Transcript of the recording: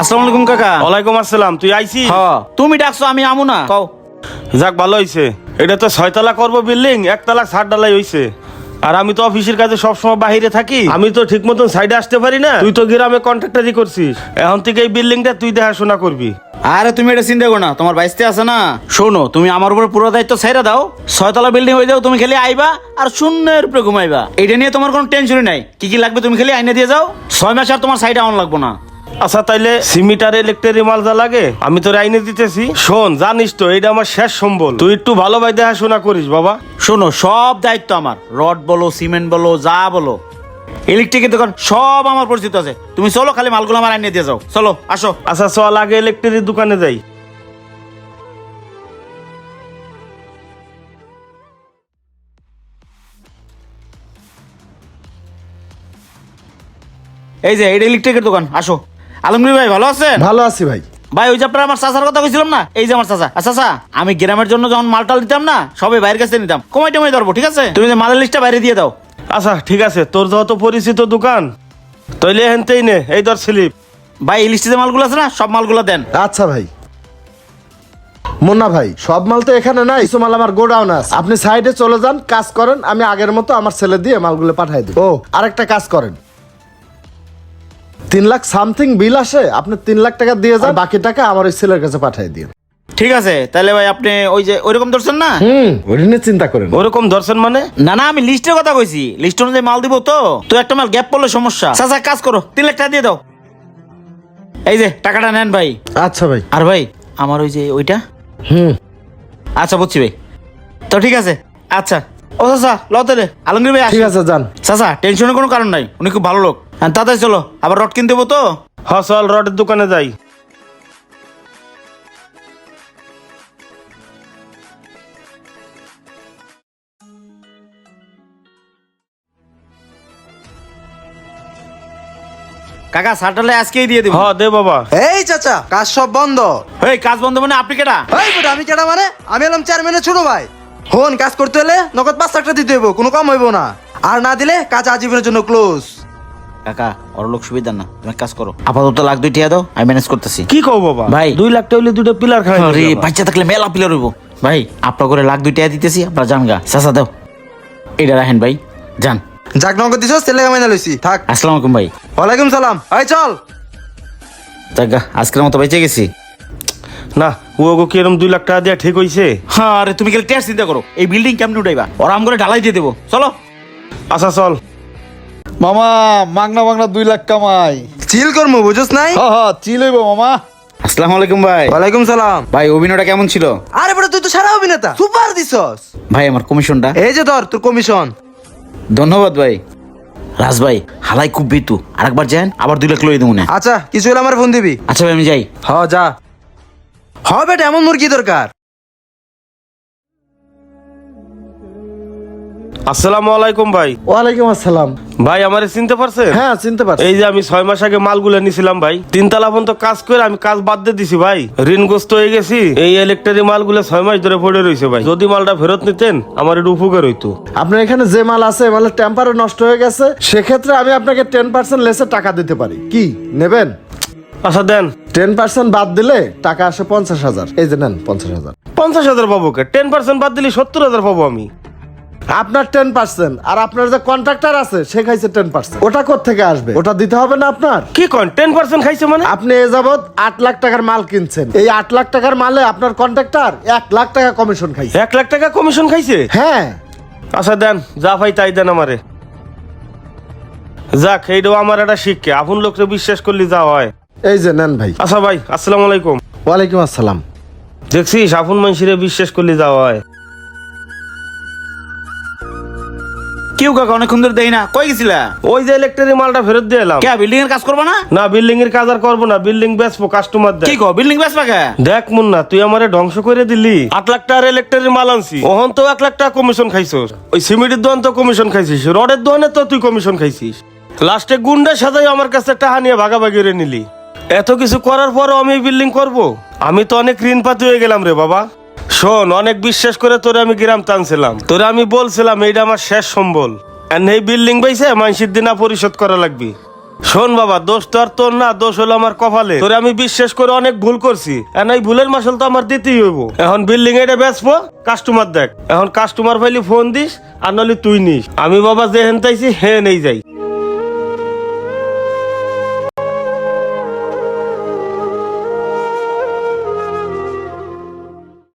আসসালামু আলাইকুম কাকা। ওয়ালাইকুম আসসালাম তুই আইছি তুমি ডাকছো আমি আমু না। কও। যাক ভালো হইছে। এটা তো ছয়তলা করব বিল্ডিং একতলা ছাদ ডালাই হইছে। আর আমি তো অফিসের কাজে সবসময় বাইরে থাকি। আমি তো ঠিক মতন সাইডে আসতে পারি না। তুই তো গ্রামে কন্ট্রাক্টারি করছিস। এখন থেকে এই বিল্ডিংটা তুই দেখাশোনা করবি। আরে তুমি এটা চিন্তা করো না তোমার বাইসতে আছে না? শোনো তুমি আমার উপর পুরো দায়িত্ব ছেড়ে দাও। ছয়তলা বিল্ডিং হয়ে যাও তুমি খালি আইবা আর শূন্যের উপরে ঘুমাইবা। এটা নিয়ে তোমার কোনো টেনশনই নাই। কি কি লাগবে তুমি খালি আইনে দিয়ে যাও। ছয় মাস আর তোমার সাইডে অন লাগবো না। আচ্ছা তাইলে সিমিটার ইলেকট্রিক মাল যা লাগে আমি তোর আইনে দিতেছি। শোন জানিস তো এটা আমার শেষ সম্বল। তুই একটু ভালো ভালোভাবে দেখাশোনা করিস বাবা। শোনো সব দায়িত্ব আমার। রড বলো সিমেন্ট বলো যা বলো। ইলেকট্রিকের দোকান সব আমার পরিচিত আছে। তুমি চলো খালি মালগুলো আমার আইনে দিয়ে যাও। চলো আসো। আচ্ছা চল আগে ইলেকট্রিক দোকানে যাই। এই যে এটা ইলেকট্রিকের দোকান আসো। আলমগীর ভাই ভালো আছেন? ভালো আছি ভাই। ভাই ওই যে আপনার আমার চাচার কথা কইছিলাম না? এই যে আমার চাচা। আচ্ছা চাচা আমি গ্রামের জন্য যখন মালটাল দিতাম না সবাই বাইরের কাছে নিতাম। কমাই টমাই ধরবো ঠিক আছে? তুমি যে মালের লিস্টটা বাইরে দিয়ে দাও। আচ্ছা ঠিক আছে। তোর যত পরিচিত দোকান তৈলে হেনতেই নে। এই ধর স্লিপ। ভাই এই লিস্টে যে মালগুলো আছে না সব মালগুলো দেন। আচ্ছা ভাই। মুন্না ভাই সব মাল তো এখানে নাই। কিছু মাল আমার গোডাউন আছে। আপনি সাইডে চলে যান কাজ করেন আমি আগের মতো আমার ছেলে দিয়ে মালগুলো পাঠাই দিই ও। আরেকটা কাজ করেন। তিন লাখ সামথিং বিল আসে আপনি তিন লাখ টাকা দিয়ে যান বাকি টাকা আমার ওই ছেলের কাছে পাঠিয়ে দিন। ঠিক আছে তাহলে ভাই আপনি ওই যে ওইরকম ধরছেন না? হুম ওটা নিয়ে চিন্তা করেন। ওরকম ধরছেন মানে? না না আমি লিস্টের কথা কইছি। লিস্ট অনুযায়ী মাল দিব তো। তো একটা মাল গ্যাপ পড়লে সমস্যা। চাচা কাজ করো তিন লাখ টাকা দিয়ে দাও। এই যে টাকাটা নেন ভাই। আচ্ছা ভাই। আর ভাই আমার ওই যে ওইটা? হুম। আচ্ছা বুঝছি ভাই। তো ঠিক আছে আচ্ছা। ও চাচা লো তাহলে। আলমগীর ভাই। ঠিক আছে যান। চাচা টেনশনের কোনো কারণ নাই উনি খুব ভালো লোক। তাড়াতাড়ি চলো। আবার রড কিনতে দেবো তো? হ চল রডের দোকানে যাই। কাকা সারটালে আজকেই দিয়ে দেবো। হ দে বাবা। এই চাচা কাজ সব বন্ধ। এই কাজ বন্ধ মানে আপনি কেটা এই বেটা আমি কেডা মানে? আমি এলাম চেয়ারম্যানের ছোট ভাই। হন কাজ করতে হলে নগদ পাঁচ লাখ টাকা দিতে হইব কোনো কম হইব না। আর না দিলে কাজ আজীবনের জন্য ক্লোজ কাকা ওর লোক সুবিধা না। তুমি কাজ করো। আপাতত লাখ দুই টিয়া দাও আমি ম্যানেজ করতেছি। কি কও বাবা? ভাই। দুই লাখ টাকা হইলে দুটো পিলার খাই আরে বাচ্চা থাকলে মেলা পিলার হইব। ভাই আপনার করে লাখ দুই টাকা দিতেছি আপনার জান গা। চাচা দাও। এটা রাখেন ভাই যান যাক নগদ দিছ তেলে কামাই লইছি থাক। আসসালামু আলাইকুম ভাই। ওয়ালাইকুম সালাম। এই চল। জাগা আজকের মতো বেঁচে গেছি। না ও গো কি এরকম দুই লাখ টাকা দিয়া ঠিক হইছে? হ্যাঁ আরে তুমি খালি টেস্ট চিন্তা করো। এই বিল্ডিং কেমনি উঠাইবা? ওরা আম করে ঢালাই দিয়ে দেবো। চলো। আচ্ছা চল। মামা মাংনা মাংনা দুই লাখ কামাই। চিল করমু বুঝছ নাই? হ হ চিল হইব মামা। আসসালামু আলাইকুম ভাই। ওয়ালাইকুম সালাম। ভাই অভিনয়টা কেমন ছিল? আরে বেটা তুই তো সারা অভিনেতা। সুপার দিছস। ভাই আমার কমিশনটা। এই যে ধর তোর কমিশন। ধন্যবাদ ভাই। রাজ ভাই হালাই খুব বেতু আরেকবার যান আবার দুই লাখ লই দেবো না। আচ্ছা কিছু হলে আমার ফোন দিবি। আচ্ছা ভাই আমি যাই। হ যা। হ বেটা এমন মুরগি দরকার। আসসালামু আলাইকুম ভাই। ওয়ালাইকুম আসসালাম। ভাই আমারে চিনতে পারছেন? হ্যাঁ চিনতে পারছি। এই যে আমি ছয় মাস আগে মালগুলো নিছিলাম ভাই। তিনতলা পর্যন্ত কাজ করে আমি কাজ বাদ দিয়ে দিছি ভাই। ঋণগ্রস্ত হয়ে গেছি। এই ইলেকট্রিক মালগুলো ছয় মাস ধরে পড়ে রয়েছে ভাই। যদি মালটা ফেরত নিতেন আমার একটু উপকার হইতো। আপনার এখানে যে মাল আছে মালের টেম্পারও নষ্ট হয়ে গেছে। সেক্ষেত্রে আমি আপনাকে টেন পার্সেন্ট লেসে টাকা দিতে পারি। কি? নেবেন? আচ্ছা দেন। টেন পার্সেন্ট বাদ দিলে টাকা আসে পঞ্চাশ হাজার। এই যে নেন পঞ্চাশ হাজার। পঞ্চাশ হাজার পাবো কে? টেন পার্সেন্ট বাদ দিলে সত্তর হাজার পাবো আমি। আপনার টেন পার্সেন্ট আর আপনার যে কন্ট্রাক্টর আছে সে খাইছে টেন পার্সেন্ট ওটা থেকে আসবে? ওটা দিতে হবে না আপনার? কি কন টেন পার্সেন্ট খাইছে মানে? আপনি এ যাবৎ আট লাখ টাকার মাল কিনছেন। এই আট লাখ টাকার মালে আপনার কন্ট্রাক্টর এক লাখ টাকা কমিশন খাইছে। এক লাখ টাকা কমিশন খাইছে? হ্যাঁ। আচ্ছা দেন যা ভাই তাই দেন আমারে। যাক এইটাও আমার একটা শিক্ষা। আপন লোককে বিশ্বাস করলে যা হয়। এই যে নেন ভাই। আচ্ছা ভাই আসসালামু আলাইকুম। ওয়ালাইকুম আসসালাম। দেখছিস আপন মানুষের বিশ্বাস করলে যা হয়। কেউ কাকা অনেকক্ষণ ধরে দেই না। কই গেছিলা? ওই যে ইলেকট্রিক মালটা ফেরত দিয়ে এলাম। কে বিল্ডিং এর কাজ করবা না? না বিল্ডিং এর কাজ আর করব না বিল্ডিং বেচবো কাস্টমার কি কো বিল্ডিং বেচবা কে? দেখ মুন্না তুই আমারে ধ্বংস করে দিলি। আট লাখ টাকার ইলেকট্রিক মাল আনছি। ওহন তো এক লাখ টাকা কমিশন খাইছিস। ওই সিমেন্টের দোকান তো কমিশন খাইছিস রডের দোকানে তো তুই কমিশন খাইছিস। লাস্টে গুন্ডা সাজাই আমার কাছে টাকা নিয়ে ভাগাভাগি রে নিলি। এত কিছু করার পরও আমি বিল্ডিং করব? আমি তো অনেক ঋণ পাতি হয়ে গেলাম রে বাবা। শোন, অনেক বিশ্বাস করে তোরে আমি গ্রাম টানছিলাম। তোরে আমি বলছিলাম, এইটা আমার শেষ সম্বল। আর এই বিল্ডিং পাইছে মানসির দিনা পরিশোধ করা লাগবে। শোন বাবা, দোষ তো আর তোর না, দোষ হলো আমার কপালে। তোরে আমি বিশ্বাস করে অনেক ভুল করছি। এখন এই ভুলের মাসল তো আমার দিতেই হইব। এখন বিল্ডিং এটা বেচবো কাস্টমার দেখ। এখন কাস্টমার পাইলি ফোন দিস, আর নাহলে তুই নিস। আমি বাবা যে হেন তাইছি হে নেই যাই।